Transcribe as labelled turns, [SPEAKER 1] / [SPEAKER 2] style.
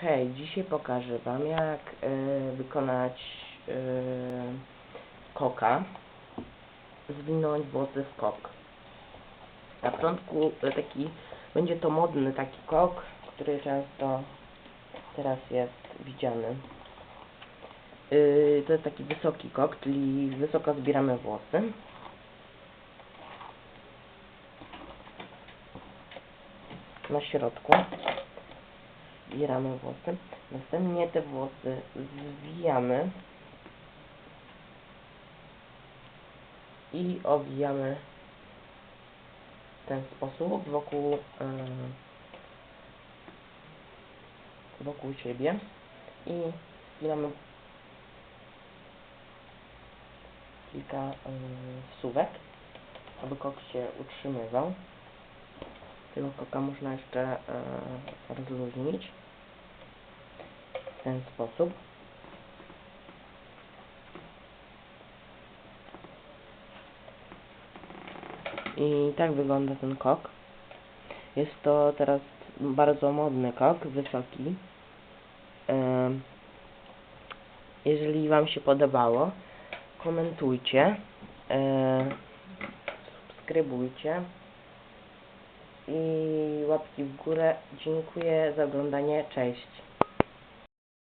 [SPEAKER 1] Hej, dzisiaj pokażę Wam jak e, wykonać e, koka, zwinąć włosy w kok. Na początku taki, będzie to modny taki kok, który często teraz jest widziany. E, to jest taki wysoki kok, czyli wysoko zbieramy włosy. Na środku zbieramy włosy. Następnie te włosy zwijamy i owijamy w ten sposób wokół e, wokół siebie i spinamy kilka wsówek, aby kok się utrzymywał. Tego koka można jeszcze e, rozluźnić w ten sposób. I tak wygląda ten kok. Jest to teraz bardzo modny kok, wysoki. Em, Jeżeli Wam się podobało, komentujcie, e, subskrybujcie i łapki w górę. Dziękuję za oglądanie. Cześć.